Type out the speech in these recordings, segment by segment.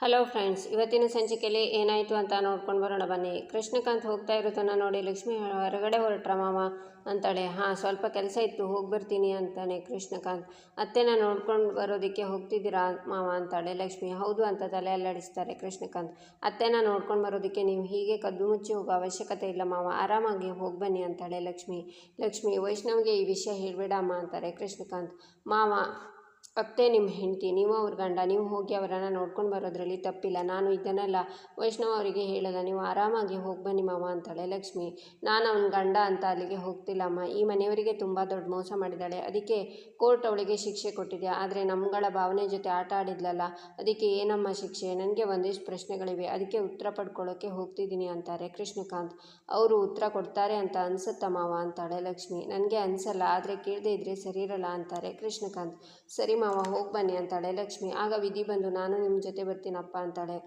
Hello friends ಇವತ್ತಿನ ಸಂಚಿಕೆಯಲ್ಲಿ ಏನಾಯಿತು ಅಂತ ನೋಡ್ಕೊಂಡು ಬರೋಣ ಬನ್ನಿ. ಕೃಷ್ಣಕಾಂತ್ ಹೋಗ್ತಾ ಇರೋದನ್ನು ನೋಡಿ ಲಕ್ಷ್ಮಿ ಹೊರಗಡೆ ಹೊರಟ್ರ ಮಾಮ ಅಂತಾಳೆ. ಹಾಂ, ಸ್ವಲ್ಪ ಕೆಲಸ ಇತ್ತು ಹೋಗಿ ಬರ್ತೀನಿ ಅಂತಾನೆ ಕೃಷ್ಣಕಾಂತ್. ಅತ್ತೆನ ನೋಡ್ಕೊಂಡು ಬರೋದಕ್ಕೆ ಹೋಗ್ತಿದ್ದೀರಾ ಮಾವ ಅಂತಾಳೆ. ಲಕ್ಷ್ಮಿ, ಹೌದು ಅಂತ ತಲೆ ಅಲ್ಲಾಡಿಸ್ತಾರೆ ಕೃಷ್ಣಕಾಂತ್. ಅತ್ತೆನ ನೋಡ್ಕೊಂಡು ಬರೋದಕ್ಕೆ ನೀವು ಹೀಗೆ ಕದ್ದು ಮುಚ್ಚಿ ಹೋಗೋ ಅವಶ್ಯಕತೆ ಇಲ್ಲ ಮಾವ. ಆರಾಮಾಗಿ ಹೋಗಿ ಬನ್ನಿ ಅಂತಾಳೆ ಲಕ್ಷ್ಮಿ. ಲಕ್ಷ್ಮಿ, ವೈಷ್ಣವ್ಗೆ ಈ ವಿಷಯ ಹೇಳಬೇಡ ಅಮ್ಮ ಅಂತಾರೆ ಕೃಷ್ಣಕಾಂತ್. ಮಾವ ಅತ್ತೆ ನಿಮ್ಮ ಹೆಂಡತಿ, ನೀವು ಅವ್ರ ಗಂಡ, ನೀವು ಹೋಗಿ ಅವರನ್ನು ನೋಡ್ಕೊಂಡು ಬರೋದ್ರಲ್ಲಿ ತಪ್ಪಿಲ್ಲ. ನಾನು ಇದನ್ನೆಲ್ಲ ವೈಷ್ಣವ್ ಅವರಿಗೆ ಹೇಳಲ್ಲ. ನೀವು ಆರಾಮಾಗಿ ಹೋಗಿ ಬನ್ನಿ ಮಾವ ಅಂತಾಳೆ ಲಕ್ಷ್ಮಿ. ನಾನು ಅವನ ಗಂಡ ಅಂತ ಅಲ್ಲಿಗೆ ಹೋಗ್ತಿಲ್ಲಮ್ಮ ಈ ಮನೆಯವರಿಗೆ ತುಂಬ ದೊಡ್ಡ ಮೋಸ ಮಾಡಿದ್ದಾಳೆ ಅದಕ್ಕೆ ಕೋರ್ಟ್ ಅವಳಿಗೆ ಶಿಕ್ಷೆ ಕೊಟ್ಟಿದೆ ಆದರೆ ನಮ್ಮಗಳ ಭಾವನೆ ಜೊತೆ ಆಟ ಆಡಿದ್ಲಲ್ಲ. ಅದಕ್ಕೆ ಏನಮ್ಮ ಶಿಕ್ಷೆ? ನನಗೆ ಒಂದಿಷ್ಟು ಪ್ರಶ್ನೆಗಳಿವೆ. ಅದಕ್ಕೆ ಉತ್ತರ ಪಡ್ಕೊಳ್ಳೋಕ್ಕೆ ಹೋಗ್ತಿದ್ದೀನಿ ಅಂತಾರೆ ಕೃಷ್ಣಕಾಂತ್. ಅವರು ಉತ್ತರ ಕೊಡ್ತಾರೆ ಅಂತ ಅನ್ಸುತ್ತಾ ಮಾವ ಅಂತಾಳೆ ಲಕ್ಷ್ಮಿ. ನನಗೆ ಅನಿಸಲ್ಲ, ಆದರೆ ಕೇಳದೆ ಇದ್ರೆ ಸರಿ ಇರಲ್ಲ ಅಂತಾರೆ ಕೃಷ್ಣಕಾಂತ್. ಸರಿ ಮಾವ, ಹೋಗಿ ಬನ್ನಿ ಅಂತಾಳೆ. ಲಕ್ಷ್ಮಿ, ಆಗ ವಿಧಿ ಬಂದು, ನಾನು ನಿಮ್ಮ ಜೊತೆ ಬರ್ತೀನಪ್ಪ ಅಂತಾಳೆ.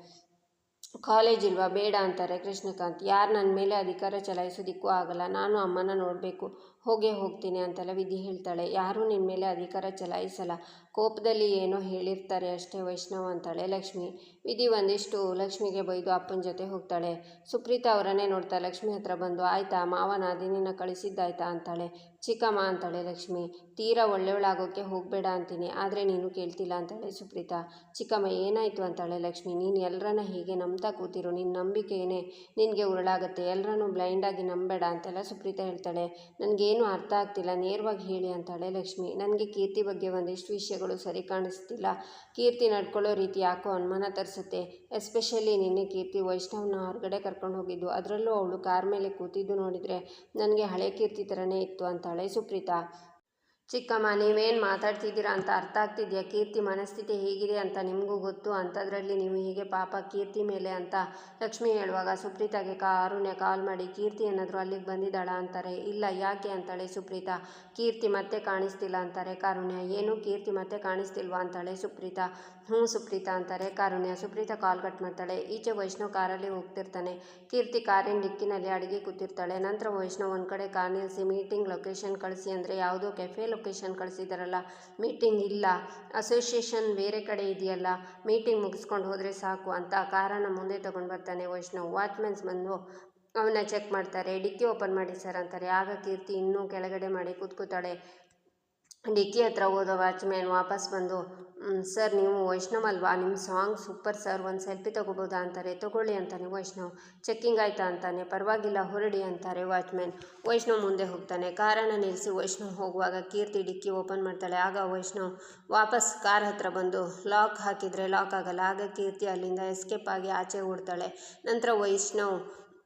ಕಾಲೇಜ್ ಇಲ್ವಾ? ಬೇಡ ಅಂತಾರೆ ಕೃಷ್ಣಕಾಂತ್. ಯಾರು ನನ್ನ ಮೇಲೆ ಅಧಿಕಾರ ಚಲಾಯಿಸೋದಿಕ್ಕೂ ಆಗಲ್ಲ. ನಾನು ಅಮ್ಮನ ನೋಡಬೇಕು. ಹೋಗೇ ಹೋಗ್ತೀನಿ ಅಂತೆಲ್ಲ ವಿಧಿ ಹೇಳ್ತಾಳೆ. ಯಾರೂ ನಿನ್ನ ಮೇಲೆ ಅಧಿಕಾರ ಚಲಾಯಿಸಲ್ಲ. ಕೋಪದಲ್ಲಿ ಏನೋ ಹೇಳಿರ್ತಾರೆ ಅಷ್ಟೇ ವೈಷ್ಣವ ಅಂತಾಳೆ ಲಕ್ಷ್ಮಿ. ವಿಧಿ ಒಂದಿಷ್ಟು ಲಕ್ಷ್ಮಿಗೆ ಬೈದು ಅಪ್ಪನ ಜೊತೆ ಹೋಗ್ತಾಳೆ. ಸುಪ್ರೀತಾ ಅವರನ್ನೇ ನೋಡ್ತಾ ಲಕ್ಷ್ಮಿ ಹತ್ರ ಬಂದು, ಆಯ್ತಾ, ಮಾವನ ದಿನ ಕಳಿಸಿದ್ದಾಯ್ತಾ? ಅಂತಾಳೆ. ಚಿಕ್ಕಮ್ಮ, ಅಂತಾಳೆ ಲಕ್ಷ್ಮಿ. ತೀರಾ ಒಳ್ಳೆಯವಳಾಗೋಕ್ಕೆ ಹೋಗಬೇಡ ಅಂತೀನಿ, ಆದರೆ ನೀನು ಕೇಳ್ತಿಲ್ಲ, ಅಂತಾಳೆ ಸುಪ್ರೀತಾ. ಚಿಕ್ಕಮ್ಮ, ಏನಾಯಿತು? ಅಂತಾಳೆ ಲಕ್ಷ್ಮಿ. ನೀನು ಎಲ್ಲರನ್ನ ಹೀಗೆ ನಂಬ್ತಾ ಕೂತಿರು ನಿನ್ನ ನಂಬಿಕೆ ಏನೇ? ನಿನಗೆ ಉರುಳಾಗುತ್ತೆ ಎಲ್ಲರನ್ನೂ ಬ್ಲೈಂಡಾಗಿ ನಂಬೇಡ, ಅಂತೆಲ್ಲ ಸುಪ್ರೀತಾ ಹೇಳ್ತಾಳೆ. ನನಗೇನು ಅರ್ಥ ಆಗ್ತಿಲ್ಲ. ನೇರವಾಗಿ ಹೇಳಿ ಅಂತಾಳೆ ಲಕ್ಷ್ಮಿ. ನನಗೆ ಕೀರ್ತಿ ಬಗ್ಗೆ ಒಂದಿಷ್ಟು ವಿಷಯಗಳು ಸರಿ ಕಾಣಿಸ್ತಿಲ್ಲ. ಕೀರ್ತಿ ನಡ್ಕೊಳ್ಳೋ ರೀತಿ ಯಾಕೋ ಅನುಮಾನ ತರಿಸುತ್ತೆ. ಎಸ್ಪೆಷಲಿ ನಿನ್ನೆ ಕೀರ್ತಿ ವೈಷ್ಣವನ ಹೊರಗಡೆ ಕರ್ಕೊಂಡು ಹೋಗಿದ್ದು. ಅದರಲ್ಲೂ ಅವಳು ಕಾರ್ ಮೇಲೆ ಕೂತಿದ್ದು ನೋಡಿದರೆ, ನನಗೆ ಹಳೆ ಕೀರ್ತಿ ಥರನೇ ಇತ್ತು ಅಂತಾಳೆ ಸುಪ್ರೀತಾ. ಚಿಕ್ಕಮ್ಮ ನೀವೇನು ಮಾತಾಡ್ತಿದ್ದೀರಾ ಅಂತ ಅರ್ಥ ಆಗ್ತಿದೆಯಾ? ಕೀರ್ತಿ ಮನಸ್ಥಿತಿ ಹೇಗಿದೆ ಅಂತ ನಿಮಗೂ ಗೊತ್ತು. ಅಂಥದ್ರಲ್ಲಿ ನೀವು ಹೀಗೆ ಪಾಪ ಕೀರ್ತಿ ಮೇಲೆ ಅಂತ ಲಕ್ಷ್ಮಿ ಹೇಳುವಾಗ ಸುಪ್ರೀತಾಗೆ ಕಾರುಣ್ಯ ಕಾಲ್ ಮಾಡಿ, ಕೀರ್ತಿ ಏನಾದರೂ ಅಲ್ಲಿಗೆ ಬಂದಿದ್ದಾಳ? ಅಂತಾರೆ. ಇಲ್ಲ, ಯಾಕೆ? ಅಂತಾಳೆ ಸುಪ್ರೀತಾ. ಕೀರ್ತಿ ಮತ್ತೆ ಕಾಣಿಸ್ತಿಲ್ಲ ಅಂತಾರೆ ಕಾರುಣ್ಯ. ಏನು? ಕೀರ್ತಿ ಮತ್ತೆ ಕಾಣಿಸ್ತಿಲ್ವಾ? ಅಂತಾಳೆ ಸುಪ್ರೀತಾ. ಹ್ಞೂ ಸುಪ್ರೀತಾ ಅಂತಾರೆ ಕಾರುಣ್ಯ. ಸುಪ್ರೀತಾ ಕಾಲ್ ಕಟ್ ಮಾಡ್ತಾಳೆ. ಈಚೆ ವೈಷ್ಣವ್ ಕಾರಲ್ಲಿ ಹೋಗ್ತಿರ್ತಾನೆ. ಕೀರ್ತಿ ಕಾರಿನ ಡಿಕ್ಕಿನಲ್ಲಿ ಅಡಿಗೆ ಕೂತಿರ್ತಾಳೆ. ನಂತರ ವೈಷ್ಣವ್ ಒಂದು ಕಡೆ ಕಾರ್ ನಿಲ್ಲಿಸಿ ಮೀಟಿಂಗ್, ಲೊಕೇಶನ್ ಕಳಿಸಿ ಅಂದರೆ ಯಾವುದೋ ಕೆಫೆ ಲೊಕೇಶನ್ ಕಳಿಸಿದಾರಲ್ಲ ಮೀಟಿಂಗ್ ಇಲ್ಲ ಅಸೋಸಿಯೇಷನ್ ಬೇರೆ ಕಡೆ ಇದೆಯಲ್ಲ ಮೀಟಿಂಗ್ ಮುಗಿಸ್ಕೊಂಡು ಹೋದರೆ ಸಾಕು ಅಂತ ಕಾರನ್ನು ಮುಂದೆ ತೊಗೊಂಡು ಬರ್ತಾನೆ ವೈಷ್ಣವ್. ವಾಚ್ಮೆನ್ಸ್ ಬಂದು ಅವನ್ನ ಚೆಕ್ ಮಾಡ್ತಾರೆ. ಡಿಕ್ಕಿ ಓಪನ್ ಮಾಡಿ ಸರ್ ಅಂತಾರೆ. ಆಗ ಕೀರ್ತಿ ಇನ್ನೂ ಕೆಳಗಡೆ ಮಾಡಿ ಕೂತ್ಕೋತಾಳೆ ಡಿಕ್ಕಿ ಹತ್ರ ಹೋದ ವಾಚ್ಮ್ಯಾನ್ ವಾಪಸ್ ಬಂದು ಸರ್ ನೀವು ವೈಷ್ಣವ್ ಅಲ್ವಾ? ನಿಮ್ಮ ಸಾಂಗ್ ಸೂಪರ್ ಸರ್, ಒಂದು ಸೆಲ್ಫಿ ತೊಗೋಬೋದಾ? ಅಂತಾರೆ. ತೊಗೊಳ್ಳಿ ಅಂತಾನೆ. ವೈಷ್ಣವ್, ಚೆಕ್ಕಿಂಗ್ ಆಯ್ತಾ? ಅಂತಾನೆ. ಪರವಾಗಿಲ್ಲ, ಹೊರಡಿ ಅಂತಾರೆ ವಾಚ್ಮ್ಯಾನ್. ವೈಷ್ಣವ್ ಮುಂದೆ ಹೋಗ್ತಾನೆ. ಕಾರನ್ನು ನಿಲ್ಲಿಸಿ ವೈಷ್ಣವ್ ಹೋಗುವಾಗ ಕೀರ್ತಿ ಡಿಕ್ಕಿ ಓಪನ್ ಮಾಡ್ತಾಳೆ. ಆಗ ವೈಷ್ಣವ್ ವಾಪಸ್ ಕಾರ್ ಹತ್ರ ಬಂದು, ಲಾಕ್ ಹಾಕಿದರೆ ಲಾಕ್ ಆಗಲ್ಲ. ಆಗ ಕೀರ್ತಿ ಅಲ್ಲಿಂದ ಎಸ್ಕೇಪ್ ಆಗಿ ಆಚೆ ಓಡ್ತಾಳೆ. ನಂತರ ವೈಷ್ಣವ್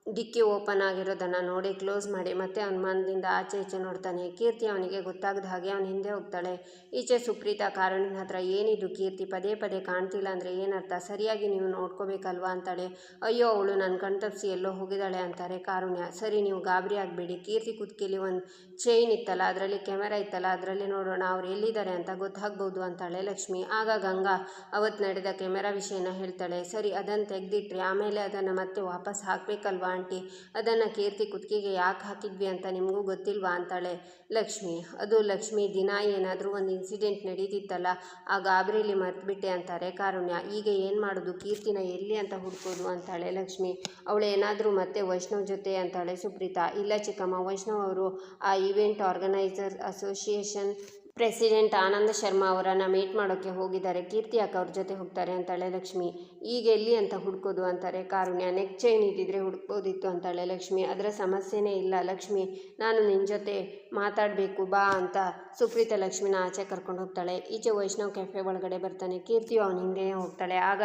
ಡಿಕ್ಕಿ ಓಪನ್ ಆಗಿರೋದನ್ನು ನೋಡಿ ಕ್ಲೋಸ್ ಮಾಡಿ ಮತ್ತೆ ಅನುಮಾನದಿಂದ ಆಚೆ ಈಚೆ ನೋಡ್ತಾನೆ. ಕೀರ್ತಿ ಅವನಿಗೆ ಗೊತ್ತಾಗದ ಹಾಗೆ ಅವನ ಹಿಂದೆ ಹೋಗ್ತಾಳೆ. ಈಚೆ ಸುಪ್ರೀತಾ, ಕಾರಣನ ಹತ್ರ, ಏನಿದು ಕೀರ್ತಿ? ಪದೇ ಪದೇ ಕಾಣ್ತಿಲ್ಲ ಅಂದರೆ ಏನರ್ಥ ಸರಿಯಾಗಿ ನೀವು ನೋಡ್ಕೋಬೇಕಲ್ವಾ? ಅಂತಾಳೆ. ಅಯ್ಯೋ, ಅವಳು ನನ್ನ ಕಣ್ತಪ್ಸಿ ಎಲ್ಲೋ ಹೋಗಿದ್ದಾಳೆ ಅಂತಾರೆ ಕಾರುಣ್ಯ. ಸರಿ, ನೀವು ಗಾಬರಿ ಆಗಬೇಡಿ. ಕೀರ್ತಿ ಕುತ್ತಿಗೆಲಿ ಒಂದು ಚೈನ್ ಇತ್ತಲ್ಲ, ಅದರಲ್ಲಿ ಕ್ಯಾಮೆರಾ ಇತ್ತಲ್ಲ, ಅದರಲ್ಲಿ ನೋಡೋಣ. ಅವ್ರು ಎಲ್ಲಿದ್ದಾರೆ ಅಂತ ಗೊತ್ತಾಗ್ಬೋದು ಅಂತಾಳೆ ಲಕ್ಷ್ಮಿ. ಆಗ ಗಂಗಾ ಅವತ್ತು ನಡೆದ ಕ್ಯಾಮೆರಾ ವಿಷಯನ ಹೇಳ್ತಾಳೆ. ಸರಿ ಅದನ್ನು ತೆಗೆದಿಟ್ರಿ. ಆಮೇಲೆ ಅದನ್ನು ಮತ್ತೆ ವಾಪಸ್ ಹಾಕಬೇಕಲ್ವಾ? ಆಂಟಿ, ಅದನ್ನು ಕೀರ್ತಿ ಕುತ್ತಿಗೆಗೆ ಯಾಕೆ ಹಾಕಿದ್ವಿ ಅಂತ ನಿಮಗೂ ಗೊತ್ತಿಲ್ವಾ ಅಂತಾಳೆ. ಲಕ್ಷ್ಮಿ, ಅದು ಲಕ್ಷ್ಮಿ, ದಿನ ಏನಾದರೂ ಒಂದು ಇನ್ಸಿಡೆಂಟ್ ನಡೀತಿತ್ತಲ್ಲ, ಆ ಗಾಬರಿಲಿ ಮರ್ತ್ಬಿಟ್ಟೆ ಅಂತಾರೆ ಕಾರುಣ್ಯ. ಈಗ ಏನು ಮಾಡೋದು? ಕೀರ್ತಿನ ಎಲ್ಲಿ ಅಂತ ಹುಡ್ಕೋದು ಅಂತಾಳೆ ಲಕ್ಷ್ಮಿ. ಅವಳು ಏನಾದರೂ ಮತ್ತೆ ವೈಷ್ಣವ್ ಜೊತೆ ಅಂತಾಳೆ ಸುಪ್ರೀತಾ. ಇಲ್ಲ ಚಿಕ್ಕಮ್ಮ, ವೈಷ್ಣವ್ ಅವರು ಆ event organiser association president Anand Sharma ಅವರನ್ನು ಮೀಟ್ ಮಾಡೋಕ್ಕೆ ಹೋಗಿದ್ದಾರೆ. ಕೀರ್ತಿ ಅಕ್ಕ ಅವ್ರ ಜೊತೆ ಹೋಗ್ತಾರೆ ಅಂತಾಳೆ ಲಕ್ಷ್ಮಿ. ಈಗ ಎಲ್ಲಿ ಅಂತ ಹುಡ್ಕೋದು ಅಂತಾರೆ. ಕಾರುಣ್ಯ ನೆಕ್ ಚೈನ್ ಇದ್ದಿದ್ರೆ ಹುಡ್ಕೋದಿತ್ತು ಅಂತಾಳೆ ಲಕ್ಷ್ಮಿ. ಅದರ ಸಮಸ್ಯೆನೇ ಇಲ್ಲ ಲಕ್ಷ್ಮಿ. ನಾನು ನಿನ್ನ ಜೊತೆ ಮಾತಾಡಬೇಕು, ಬಾ ಅಂತ ಸುಪ್ರೀತ ಲಕ್ಷ್ಮಿನ ಆಚೆ ಕರ್ಕೊಂಡು ಹೋಗ್ತಾಳೆ. ಈಚೆ ವೈಷ್ಣವ್ ಕೆಫೆ ಒಳಗಡೆ ಬರ್ತಾನೆ. ಕೀರ್ತಿಯು ಅವನ ಹಿಂದೆ ಹೋಗ್ತಾಳೆ. ಆಗ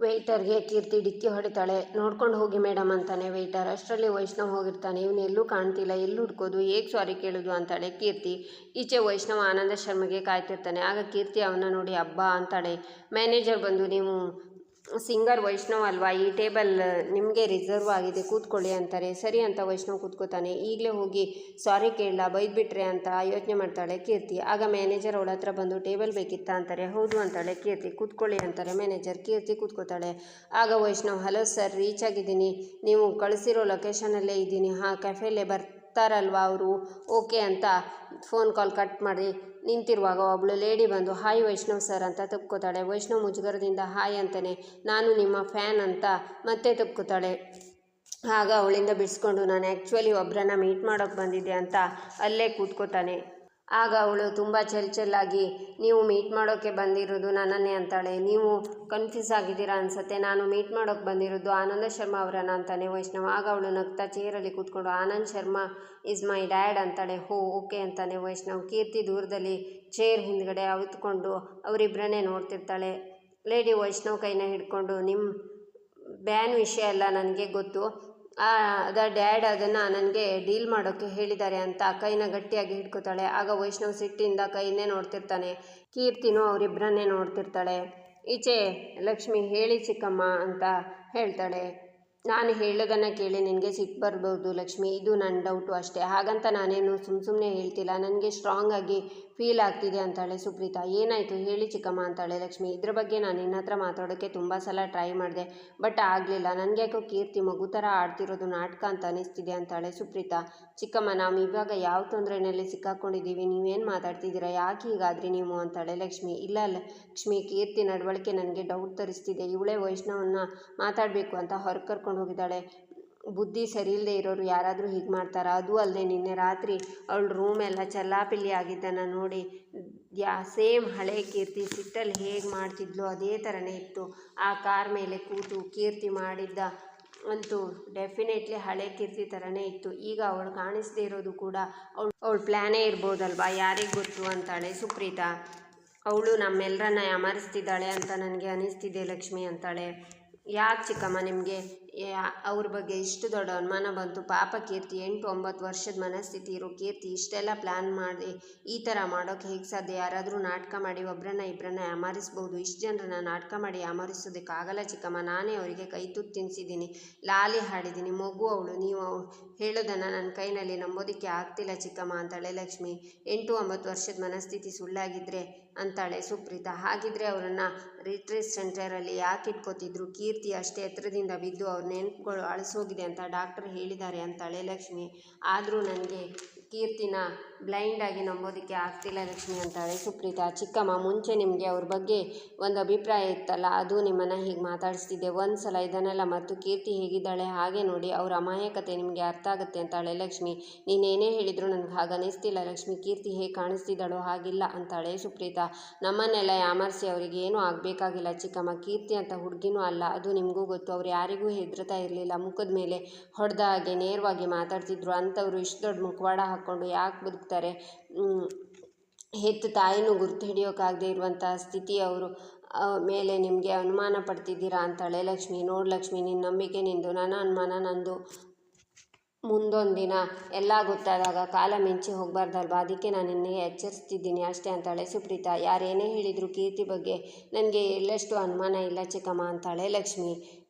ವೆಯ್ಟರ್ಗೆ ಕೀರ್ತಿ ಡಿಕ್ಕಿ ಹೊಡಿತಾಳೆ. ನೋಡ್ಕೊಂಡು ಹೋಗಿ ಮೇಡಮ್ ಅಂತಾನೆ ವೆಯ್ಟರ್ ಅಷ್ಟರಲ್ಲಿ ವೈಷ್ಣವ್ ಹೋಗಿರ್ತಾನೆ. ಇವನು ಎಲ್ಲೂ ಕಾಣ್ತಿಲ್ಲ. ಎಲ್ಲಿ ಹುಡ್ಕೋದು. ಹೇಗೆ ಸಾರಿ ಕೇಳೋದು ಅಂತಾಳೆ ಕೀರ್ತಿ. ಈಚೆ ವೈಷ್ಣವ್ ಆನಂದ ಶರ್ಮಗೆ ಕಾಯ್ತಿರ್ತಾನೆ. ಆಗ ಕೀರ್ತಿ ಅವನ್ನ ನೋಡಿ ಹಬ್ಬ ಅಂತಾಳೆ. ಮ್ಯಾನೇಜರ್ ಬಂದು ನೀವು ಸಿಂಗರ್ ವೈಷ್ಣವ್ ಅಲ್ವಾ, ಈ ಟೇಬಲ್ ನಿಮಗೆ ರಿಸರ್ವ್ ಆಗಿದೆ, ಕೂತ್ಕೊಳ್ಳಿ ಅಂತಾರೆ. ಸರಿ ಅಂತ ವೈಷ್ಣವ್ ಕೂತ್ಕೋತಾನೆ. ಈಗಲೇ ಹೋಗಿ ಸಾರಿ ಕೇಳಲ್ಲ ಬೈದ್ಬಿಟ್ರೆ ಅಂತ ಯೋಚನೆ ಮಾಡ್ತಾಳೆ ಕೀರ್ತಿ. ಆಗ ಮ್ಯಾನೇಜರ್ ಅವಳ ಹತ್ರ ಬಂದು ಟೇಬಲ್ ಬೇಕಿತ್ತಾ ಅಂತಾರೆ. ಹೌದು ಅಂತಾಳೆ ಕೀರ್ತಿ. ಕೂತ್ಕೊಳ್ಳಿ ಅಂತಾರೆ ಮ್ಯಾನೇಜರ್ ಕೀರ್ತಿ ಕೂತ್ಕೋತಾಳೆ. ಆಗ ವೈಷ್ಣವ್ ಹಲೋ ಸರ್ ರೀಚ್ ಆಗಿದ್ದೀನಿ. ನೀವು ಕಳಿಸಿರೋ ಲೊಕೇಶನಲ್ಲೇ ಇದ್ದೀನಿ. ಹಾಂ ಕೆಫೆಲ್ಲೇ ಬರ್ತಾ ಬರ್ತಾರಲ್ವ ಅವರು? ಓಕೆ ಅಂತ ಫೋನ್ ಕಾಲ್ ಕಟ್ ಮಾಡಿ ನಿಂತಿರುವಾಗ ಒಬ್ಬಳು ಲೇಡಿ ಬಂದು ಹಾಯ್ ವೈಷ್ಣವ್ ಸರ್ ಅಂತ ತಪ್ಕೋತಾಳೆ ವೈಷ್ಣವ್ ಮುಜುಗರದಿಂದ ಹಾಯ್ ಅಂತಾನೆ. ನಾನು ನಿಮ್ಮ ಫ್ಯಾನ್ ಅಂತ ಮತ್ತೆ ತಪ್ಕೋತಾಳೆ ಆಗ ಅವಳಿಂದ ಬಿಡಿಸ್ಕೊಂಡು, ನಾನು ಆ್ಯಕ್ಚುಲಿ ಒಬ್ಬರನ್ನ ಮೀಟ್ ಮಾಡೋಕ್ಕೆ ಬಂದಿದ್ದೆ ಅಂತ ಅಲ್ಲೇ ಕೂತ್ಕೋತಾನೆ. ಆಗ ಅವಳು ತುಂಬ ಚೆಲ್ ಚೆಲ್ಲಾಗಿ, ನೀವು ಮೀಟ್ ಮಾಡೋಕ್ಕೆ ಬಂದಿರೋದು ನನ್ನನ್ನೇ ಅಂತಾಳೆ. ನೀವು ಕನ್ಫ್ಯೂಸ್ ಆಗಿದ್ದೀರಾ ಅನ್ಸುತ್ತೆ. ನಾನು ಮೀಟ್ ಮಾಡೋಕ್ಕೆ ಬಂದಿರೋದು ಆನಂದ ಶರ್ಮಾ ಅವರನ್ನ ಅಂತಾನೆ, ವೈಷ್ಣವ. ಆಗ ಅವಳು ನಗ್ತಾ ಚೇರಲ್ಲಿ ಕೂತ್ಕೊಂಡು, Anand Sharma is my dad ಅಂತಾಳೆ. ಹೋ ಓಕೆ ಅಂತಾನೆ ವೈಷ್ಣವ್. ಕೀರ್ತಿ ದೂರದಲ್ಲಿ ಚೇರ್ ಹಿಂದ್ಗಡೆ ಅವಿತ್ಕೊಂಡು ಅವರಿಬ್ಬರನ್ನೇ ನೋಡ್ತಿರ್ತಾಳೆ. ಲೇಡಿ ವೈಷ್ಣವ್ ಕೈನ ಹಿಡ್ಕೊಂಡು ನಿಮ್ಮ ಬ್ಯಾನ್ ವಿಷಯ ಎಲ್ಲ ನನಗೆ ಗೊತ್ತು. ಅದ ಡ್ಯಾಡ್ ಅದನ್ನು ನನಗೆ ಡೀಲ್ ಮಾಡೋಕ್ಕೆ ಹೇಳಿದ್ದಾರೆ ಅಂತ ಕೈನ ಗಟ್ಟಿಯಾಗಿ ಹಿಡ್ಕೊತಾಳೆ. ಆಗ ವೈಷ್ಣವ್ ಸಿಟ್ಟಿಂದ ಕೈನೇ ನೋಡ್ತಿರ್ತಾನೆ. ಕೀರ್ತಿನೂ ಅವರಿಬ್ಬರನ್ನೇ ನೋಡ್ತಿರ್ತಾಳೆ. ಈಚೆ ಲಕ್ಷ್ಮಿ ಹೇಳಿ ಚಿಕ್ಕಮ್ಮ ಅಂತ ಹೇಳ್ತಾಳೆ. ನಾನು ಹೇಳೋದನ್ನು ಕೇಳಿ ನಿನಗೆ ಸಿಟ್ಟು ಬರ್ಬೋದು ಲಕ್ಷ್ಮಿ. ಇದು ನನ್ನ ಡೌಟು ಅಷ್ಟೇ. ಹಾಗಂತ ನಾನೇನು ಸುಮ್ಮ ಸುಮ್ಮನೆ ಹೇಳ್ತಿಲ್ಲ. ನನಗೆ ಸ್ಟ್ರಾಂಗ್ ಆಗಿ ಫೀಲ್ ಆಗ್ತಿದೆ ಅಂತಾಳೆ ಸುಪ್ರೀತಾ. ಏನಾಯಿತು? ಹೇಳಿ ಚಿಕ್ಕಮ್ಮ ಅಂತಾಳೆ ಲಕ್ಷ್ಮಿ. ಇದ್ರ ಬಗ್ಗೆ ನಾನು ನಿನ್ನ ಹತ್ರ ಮಾತಾಡೋಕ್ಕೆ ತುಂಬ ಸಲ ಟ್ರೈ ಮಾಡಿದೆ. ಬಟ್ ಆಗಲಿಲ್ಲ. ನನಗೆ ಯಾಕೋ ಕೀರ್ತಿ ಮಗು ಥರ ಆಡ್ತಿರೋದು ನಾಟಕ ಅಂತ ಅನಿಸ್ತಿದೆ ಅಂತಾಳೆ ಸುಪ್ರೀತಾ. ಚಿಕ್ಕಮ್ಮ, ನಾವು ಇವಾಗ ಯಾವ ತೊಂದರೆಯಲ್ಲಿ ಸಿಕ್ಕಾಕೊಂಡಿದ್ದೀವಿ? ನೀವೇನು ಮಾತಾಡ್ತಿದ್ದೀರಾ? ಯಾಕೆ ಹೀಗಾದ್ರಿ ನೀವು? ಅಂತಾಳೆ ಲಕ್ಷ್ಮಿ. ಇಲ್ಲ ಲಕ್ಷ್ಮಿ, ಕೀರ್ತಿ ನಡವಳಿಕೆ ನನಗೆ ಡೌಟ್ ತರಿಸ್ತಿದೆ. ಇವಳೇ ವೈಷ್ಣವನ್ನ ಮಾತಾಡಬೇಕು ಅಂತ ಹೊರಗೆ ಕರ್ಕೊಂಡು ಹೋಗಿದ್ದಾಳೆ. ಬುದ್ಧಿ ಸರಿ ಇಲ್ಲದೆ ಇರೋರು ಯಾರಾದರೂ ಹೀಗೆ ಮಾಡ್ತಾರಾ? ಅದು ಅಲ್ಲದೆ ನಿನ್ನೆ ರಾತ್ರಿ ಅವಳ ರೂಮ್ ಎಲ್ಲ ಚಲ್ಲಾಪಿಲ್ಲಿ ಆಗಿದ್ದನ್ನು ನೋಡಿ ಯಾ ಸೇಮ್ ಹಳೆ ಕೀರ್ತಿ, ಸಿಟ್ಟಲ್ಲಿ ಹೇಗೆ ಮಾಡ್ತಿದ್ಲು ಅದೇ ಥರನೇ ಇತ್ತು. ಆ ಕಾರ್ ಮೇಲೆ ಕೂತು ಕೀರ್ತಿ ಮಾಡಿದ್ದ ಅಂತೂ ಡೆಫಿನೆಟ್ಲಿ ಹಳೆ ಕೀರ್ತಿ ಥರನೇ ಇತ್ತು. ಈಗ ಅವಳು ಕಾಣಿಸದೇ ಇರೋದು ಕೂಡ ಅವಳು ಅವಳು ಪ್ಲ್ಯಾನೇ ಇರ್ಬೋದಲ್ವಾ? ಯಾರಿಗೆ ಗೊತ್ತು ಅಂತಾಳೆ ಸುಪ್ರೀತಾ. ಅವಳು ನಮ್ಮೆಲ್ಲರನ್ನ ಅಮರಿಸ್ತಿದ್ದಾಳೆ ಅಂತ ನನಗೆ ಅನಿಸ್ತಿದೆ ಲಕ್ಷ್ಮಿ ಅಂತಾಳೆ. ಯಾಕೆ ಚಿಕ್ಕಮ್ಮ ನಿಮಗೆ ಅವ್ರ ಬಗ್ಗೆ ಇಷ್ಟು ದೊಡ್ಡ ಅನುಮಾನ ಬಂತು. ಪಾಪ ಕೀರ್ತಿ, ಎಂಟು ಒಂಬತ್ತು ವರ್ಷದ ಮನಸ್ಥಿತಿ ಇರೋ. ಕೀರ್ತಿ, ಇಷ್ಟೆಲ್ಲ ಪ್ಲ್ಯಾನ್ ಮಾಡಿ, ಈ ಥರ ಮಾಡೋಕ್ಕೆ ಹೇಗೆ ಸಾಧ್ಯ? ಯಾರಾದರೂ ನಾಟಕ ಮಾಡಿ ಒಬ್ಬರನ್ನ ಇಬ್ಬರನ್ನ ಯಾಮಾರಿಸ್ಬೋದು. ಇಷ್ಟು ಜನರನ್ನ ನಾಟಕ ಮಾಡಿ ಯಾಮಾರಿಸೋದಕ್ಕಾಗಲ್ಲ ಚಿಕ್ಕಮ್ಮ. ನಾನೇ ಅವರಿಗೆ ಕೈ ತುತ್ತು ತಿನ್ನಿಸಿದ್ದೀನಿ ಲಾಲಿ ಹಾಡಿದ್ದೀನಿ. ಮಗು ಅವಳು, ನೀವು ಹೇಳೋದನ್ನು ನನ್ನ ಕೈನಲ್ಲಿ ನಂಬೋದಕ್ಕೆ ಆಗ್ತಿಲ್ಲ ಚಿಕ್ಕಮ್ಮ ಅಂತಾಳೆ ಲಕ್ಷ್ಮಿ. ಎಂಟು ಒಂಬತ್ತು ವರ್ಷದ ಮನಸ್ಥಿತಿ ಸುಳ್ಳಾಗಿದ್ದರೆ ಅಂತಾಳೆ ಸುಪ್ರೀತಾ. ಹಾಗಿದ್ರೆ ಅವರನ್ನು ರಿಟ್ರೀಟ್ ಸೆಂಟರಲ್ಲಿ ಯಾಕೆ ಇಟ್ಕೋತಿದ್ರು? ಕೀರ್ತಿ ಅಷ್ಟೇ ಎತ್ತರದಿಂದ ಬಿದ್ದು ಅವ್ರ ನೆನಪುಗಳು ಅಳಿಸೋಗಿದೆ ಅಂತ ಡಾಕ್ಟರ್ ಹೇಳಿದ್ದಾರೆ ಅಂತಾಳೆ ಲಕ್ಷ್ಮಿ ಆದರೂ ನನಗೆ ಕೀರ್ತಿನ ಬ್ಲೈಂಡಾಗಿ ನಂಬೋದಕ್ಕೆ ಆಗ್ತಿಲ್ಲ ಲಕ್ಷ್ಮಿ ಅಂತಾಳೆ ಸುಪ್ರೀತಾ. ಚಿಕ್ಕಮ್ಮ, ಮುಂಚೆ ನಿಮಗೆ ಅವ್ರ ಬಗ್ಗೆ ಒಂದು ಅಭಿಪ್ರಾಯ ಇತ್ತಲ್ಲ, ಅದು ನಿಮ್ಮನ್ನು ಹೀಗೆ ಮಾತಾಡಿಸ್ತಿದ್ದೆ ಒಂದು ಸಲ ಇದನ್ನೆಲ್ಲ ಮತ್ತು ಕೀರ್ತಿ ಹೇಗಿದ್ದಾಳೆ ಹಾಗೆ ನೋಡಿ, ಅವ್ರ ಅಮಾಯಕತೆ ನಿಮಗೆ ಅರ್ಥ ಆಗುತ್ತೆ ಅಂತಾಳೆ ಲಕ್ಷ್ಮಿ. ನೀನೇನೇ ಹೇಳಿದರೂ ನನಗೆ ಹಾಗೆ ಅನಿಸ್ತಿಲ್ಲ, ಲಕ್ಷ್ಮಿ. ಕೀರ್ತಿ ಹೇಗೆ ಕಾಣಿಸ್ತಿದ್ದಾಳೋ ಹಾಗಿಲ್ಲ ಅಂತಾಳೆ ಸುಪ್ರೀತಾ. ನಮ್ಮನ್ನೆಲ್ಲ ಯಾಮರ್ಸಿ ಅವರಿಗೆ ಏನೂ ಆಗಬೇಕಾಗಿಲ್ಲ ಚಿಕ್ಕಮ್ಮ. ಕೀರ್ತಿ ಅಂತ ಹುಡುಗಿನೂ ಅಲ್ಲ, ಅದು ನಿಮಗೂ ಗೊತ್ತು. ಅವ್ರು ಯಾರಿಗೂ ಹೆದರ್ತಾ ಇರಲಿಲ್ಲ. ಮುಖದ ಮೇಲೆ ಹೊಡೆದ ಹಾಗೆ ನೇರವಾಗಿ ಮಾತಾಡ್ತಿದ್ರು. ಅಂಥವ್ರು ಇಷ್ಟು ದೊಡ್ಡ ಮುಖವಾಡ ಹಾಕ್ಕೊಂಡು ಯಾಕೆ ಬದುಕ್ತಾರೆ? ಹೆತ್ತ ತಾಯಿನೂ ಗುರ್ತು ಹಿಡಿಯೋಕ್ಕಾಗದೆ ಇರುವಂಥ ಸ್ಥಿತಿ ಅವರು. ಮೇಲೆ ನಿಮಗೆ ಅನುಮಾನ ಪಡ್ತಿದ್ದೀರಾ ಅಂತಾಳೆ ಲಕ್ಷ್ಮಿ. ನೋಡು ಲಕ್ಷ್ಮಿ ನಿನ್ನ ನಂಬಿಕೆ ನಿಂದು, ನನ್ನ ಅನುಮಾನ ನಂದು. ಮುಂದೊಂದು ದಿನ ಎಲ್ಲ ಗೊತ್ತಾದಾಗ ಕಾಲ ಮಿಂಚಿ ಹೋಗಬಾರ್ದಲ್ವಾ? ಅದಕ್ಕೆ ನಾನು ನಿನ್ನೆ ಎಚ್ಚರಿಸ್ತಿದ್ದೀನಿ ಅಷ್ಟೇ ಅಂತಾಳೆ ಸುಪ್ರೀತಾ. ಯಾರೇನೇ ಹೇಳಿದರು ಕೀರ್ತಿ ಬಗ್ಗೆ ನನಗೆ ಎಲ್ಲಷ್ಟು ಅನುಮಾನ ಇಲ್ಲ ಚಿಕ್ಕಮ್ಮ ಅಂತಾಳೆ ಲಕ್ಷ್ಮಿ.